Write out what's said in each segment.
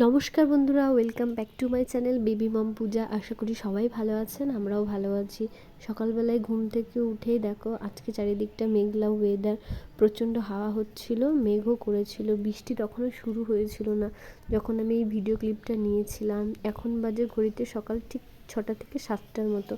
নমস্কার বন্ধুরা, welcome back to my channel baby mom Puja. আশা করি সবাই ভালো আছেন, আমরাও ভালো আছি। সকালবেলায় ঘুম থেকে উঠেই দেখো, আজকে চারিদিকটা মেঘলা ওয়েদার প্রচণ্ড হাওয়া হচ্ছিল, মেঘও করেছিল, বৃষ্টি তখনও শুরু হয়েছিল না, যখন আমি এই ভিডিও ক্লিপটা নিয়েছিলাম। এখন বাজে ঘড়িতে সকাল ঠিক ছটা থেকে সাতটার মতো।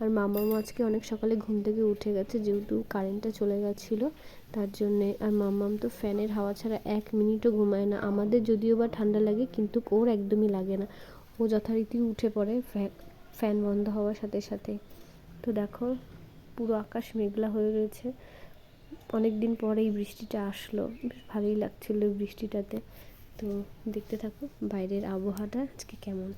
আর মামাও আজকে অনেক সকালে ঘুম থেকে উঠে গেছে, যেহেতু কারেন্টটা চলে গেছিল, তার জন্যে আর মামাম তো ফ্যানের হাওয়া ছাড়া এক মিনিটও ঘুমায় না। আমাদের যদিও বা ঠান্ডা লাগে, কিন্তু ওর একদমই লাগে না। ও যথারীতি উঠে পড়ে ফ্যান বন্ধ হওয়ার সাথে সাথে। তো দেখো, পুরো আকাশ মেঘলা হয়ে রয়েছে। অনেক দিন পরে এই বৃষ্টিটা আসলো। বেশ ভালোই লাগছিল বৃষ্টিটাতে। তো দেখতে থাকো, বাইরের আবহাওয়াটা আজকে কেমন।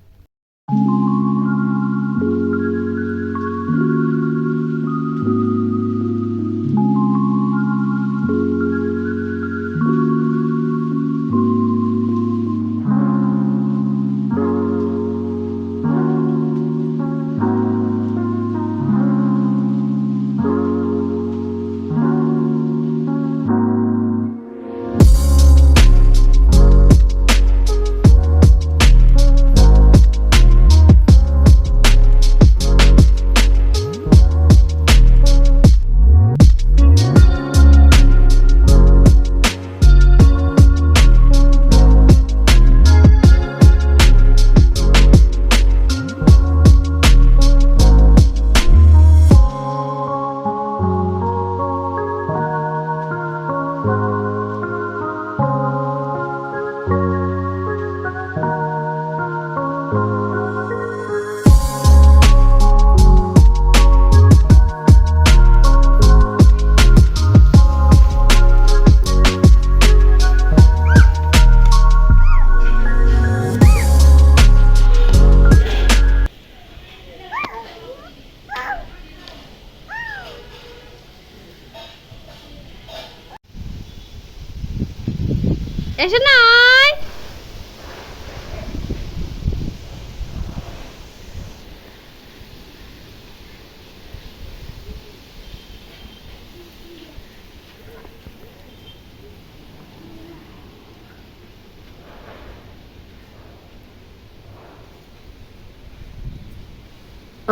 এসে নাই।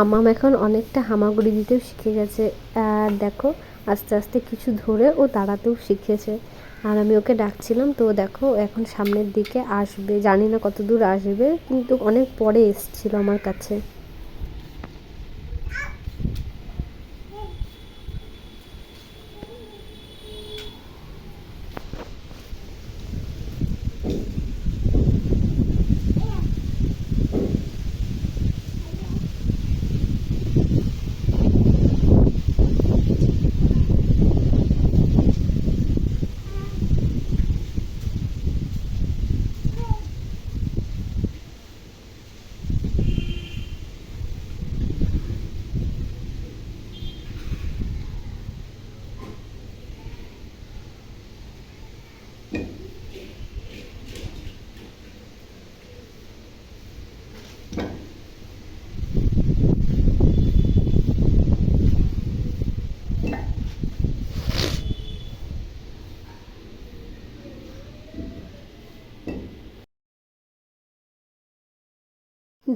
আম্মাম এখন অনেকটা হামাগুড়ি দিতেও শিখে গেছে। আর দেখো, আস্তে আস্তে কিছু ধরে ও দাঁড়াতেও শিখেছে। আর আমি ওকে ডাকছিলাম, তো দেখো এখন সামনের দিকে আসবে। জানি না কত দূর আসবে, কিন্তু অনেক পরে এসছিল আমার কাছে।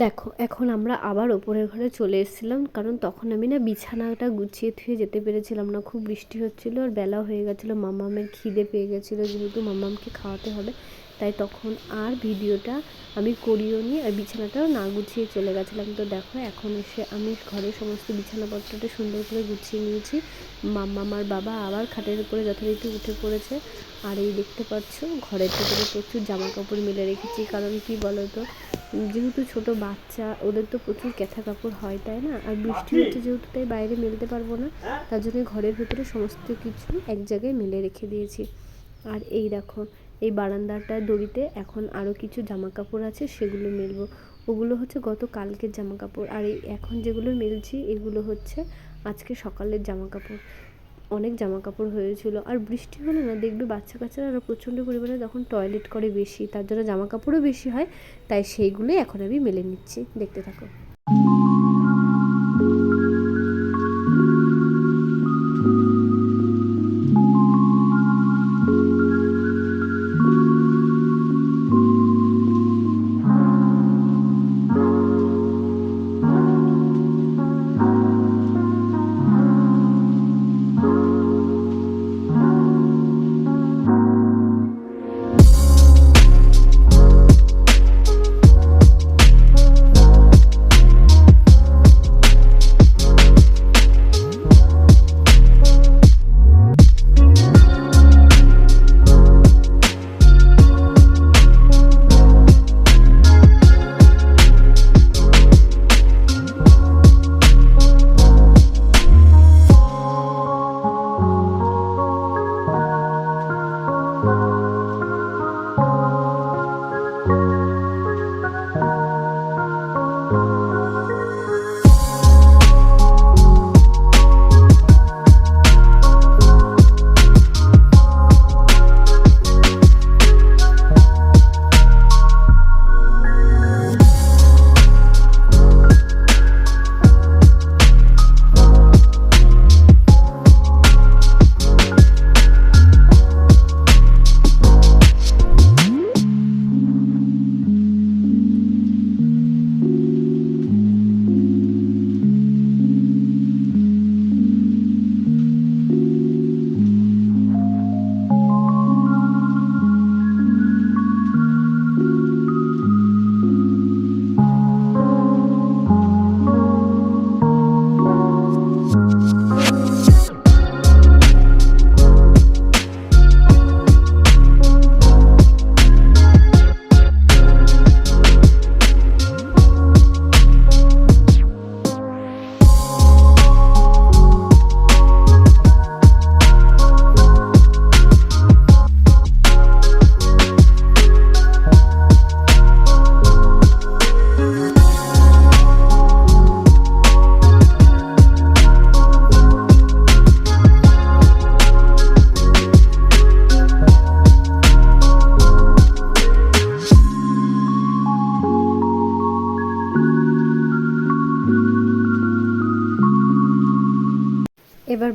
দেখো, এখন আমরা আবার ওপরের ঘরে চলে এসেছিলাম, কারণ তখন আমি না বিছানাটা গুছিয়ে থুয়ে যেতে পেরেছিলাম না। খুব বৃষ্টি হচ্ছিল আর বেলা হয়ে গেছিল, মামামের খিদে পেয়ে গেছিল, যেহেতু মামামকে খাওয়াতে হবে। তাই তখন আর ভিডিওটা আমি করিও নি আর বিছানাটাও না গুছিয়ে চলে গেছিলাম। তো দেখো, এখন এসে আমি ঘরের সমস্ত বিছানাপত্রটা সুন্দর করে গুছিয়ে নিয়েছি। মাম্মা, আমার বাবা আবার খাটের উপরে যথারীতি উঠে পড়েছে। আর এই দেখতে পাচ্ছ, ঘরের ভেতরে প্রচুর জামা কাপড় মেলে রেখেছি, কারণ কি বলো তো যেহেতু ছোট বাচ্চা ওদের তো প্রচুর ক্যাথা কাপড় হয় তাই না? আর বৃষ্টি হচ্ছে যেহেতু তাই বাইরে মেলতে পারব না। তার জন্য ঘরের ভেতরে সমস্ত কিছু এক জায়গায় মেলে রেখে দিয়েছি। আর এই দেখো এই বারান্দাটার দড়িতে এখন আরও কিছু জামা কাপড় আছে সেগুলো মেলবো। ওগুলো হচ্ছে গত কালকের জামা কাপড় আর এই এখন যেগুলো মেলছি এগুলো হচ্ছে আজকে সকালের জামা কাপড় অনেক জামা কাপড় হয়েছিল। আর বৃষ্টি হলে না দেখবে বাচ্চা কাচ্চারা প্রচণ্ড পরিমাণে তখন টয়লেট করে বেশি, তার জন্য জামা কাপড়ও বেশি হয়, তাই সেইগুলোই এখন আমি মেলে নিচ্ছি। দেখতে থাকো।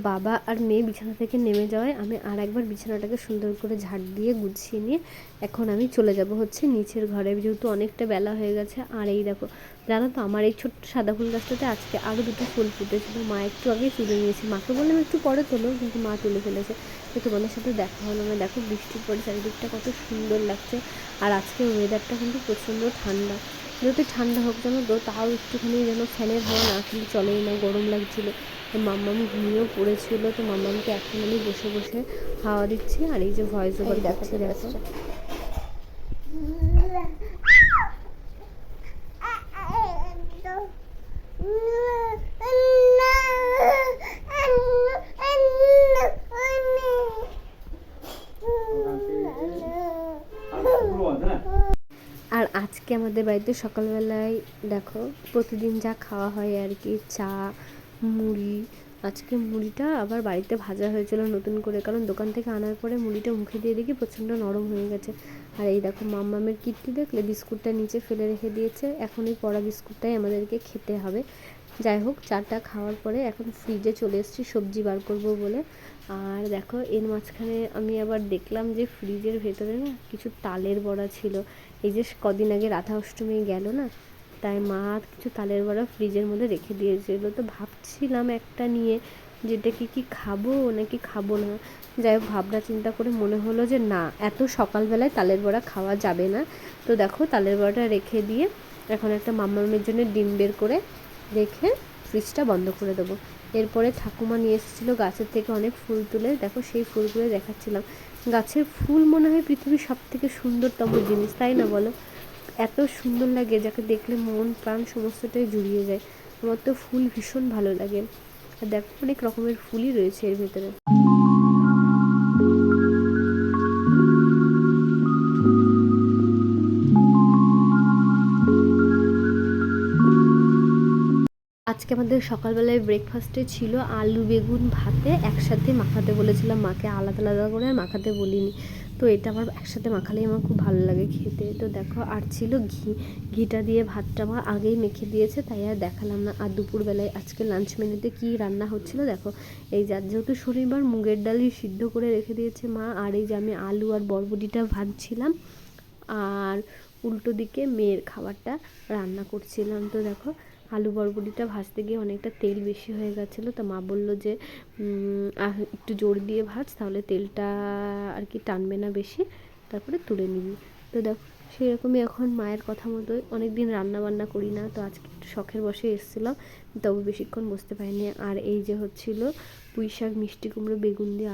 বাবা আর মেয়ে বিছানা থেকে নেমে যাওয়ায় আমি আর একবার বিছানাটাকে সুন্দর করে ঝাড় দিয়ে গুছিয়ে নিয়ে এখন আমি চলে যাব হচ্ছে নিচের ঘরে, যেহেতু অনেকটা বেলা হয়ে গেছে। আর এই দেখো, জানো তো আমার এই ছোট্ট সাদা ফুল গাছটাতে আজকে আরও দুটো ফুল ফুটেছিল। মা একটু আগে তুলে নিয়েছে। মাকে বললাম একটু পরে তোলো, কিন্তু মা তুলে ফেলেছে। তো তোমাদের সাথে দেখা হলো না। দেখো বৃষ্টি পড়ে চারিদিকটা কত সুন্দর লাগছে। আর আজকে ওয়েদারটা কিন্তু প্রচণ্ড ঠান্ডা। যত ঠান্ডা হোক যেন তো, তাও একটুখানি যেন ফ্যানের হাওয়া না কিন্তু চলেই না, গরম লাগছিল। মাম্মাম ঘুমিয়েও পড়েছিল তো মাম্মামকে এখন আমি বসে বসে হাওয়া দিচ্ছি। আর এই যে ভয়েস ওভার দেখছি দেখো আর আজকে আমাদের বাড়িতে সকালবেলায় দেখো প্রতিদিন যা খাওয়া হয় আর কি চা মুড়ি। আজকে মুড়িটা আবার বাড়িতে ভাজা হয়েছিল নতুন করে, কারণ দোকান থেকে আনার পরে মুড়িটা মুখে দিয়ে দেখি প্রচণ্ড নরম হয়ে গেছে। আর এই দেখো, মাম্মামের কীর্তি দেখলে বিস্কুটটা নিচে ফেলে রেখে দিয়েছে। এখন এই পড়া বিস্কুটটাই আমাদেরকে খেতে হবে। যাই হোক, চাটা খাওয়ার পরে এখন ফ্রিজে চলে এসেছি, সবজি বার করব বলে। আর দেখো, এর মাঝখানে আমি আবার দেখলাম যে ফ্রিজের ভেতরে না কিছু তালের বড়া ছিল। এই যে কদিন আগে রাধা অষ্টমী গেল না তাই মা কিছু তালের বড়া ফ্রিজের মধ্যে রেখে দিয়েছিল। তো ভাবছিলাম একটা নিয়ে যেটা কি কি খাব নাকি খাব না। যাই হোক, ভাবনা চিন্তা করে মনে হলো যে না, এত সকালবেলায় তালের বড়া খাওয়া যাবে না। তো দেখো, তালের বড়াটা রেখে দিয়ে এখন একটা মামামের জন্য ডিম বের করে রেখে ফ্রিজটা বন্ধ করে দেবো। এরপরে ঠাকুমা নিয়ে এসেছিল গাছের থেকে অনেক ফুল তুলে। দেখো, সেই ফুলগুলো দেখাচ্ছিলাম। গাছের ফুল মনে হয় পৃথিবীর সব থেকে সুন্দরতম জিনিস, তাই না বলো? এত সুন্দর লাগে যাকে দেখলে মন, প্রাণ সমস্তটাই জুড়িয়ে যায়। আমার তো ফুল ভীষণ ভালো লাগে। আর দেখো অনেক রকমের ফুলই রয়েছে এর ভেতরে। আজকে আমাদের সকালবেলায় ব্রেকফাস্টে ছিল আলু, বেগুন, ভাতে। একসাথে মাখাতে বলেছিলাম মাকে, আলাদা আলাদা করে মাখাতে বলিনি। তো এটা আমার একসাথে মাখালেই আমার খুব ভালো লাগে খেতে। তো দেখো, আর ছিল ঘি। ঘিটা দিয়ে ভাতটা আমার আগেই মেখে দিয়েছে, তাই আর দেখালাম না। আর দুপুরবেলায় আজকে লাঞ্চ মেনুতে কী রান্না হচ্ছিল দেখো, এই যার যেহেতু শনিবার, মুগের ডালই সিদ্ধ করে রেখে দিয়েছে মা। আর এই যে আমি আলু আর বরবটিটা ভাজছিলাম, আর উল্টো দিকে মেয়ের খাবারটা রান্না করছিলাম। তো দেখো আলু বরবটিটা ভাজতে গিয়ে অনেকটা তেল বেশি হয়ে গেছিল, তো মা বলল যে একটু জোর দিয়ে ভাজ, তাহলে তেলটা আর কি টানবে না বেশি, তারপরে তুলে নিবি। তো দেখো, সেরকমই এখন মায়ের কথা মতোই অনেক দিন রান্না বান্না করি না, তো আজকে একটু শখের বসে এসেছিলাম, তবে বেশিক্ষণ বসতে পারিনি। আর এই যে হচ্ছিল পুঁই শাক মিষ্টি কুমড়ো, বেগুন দিয়ে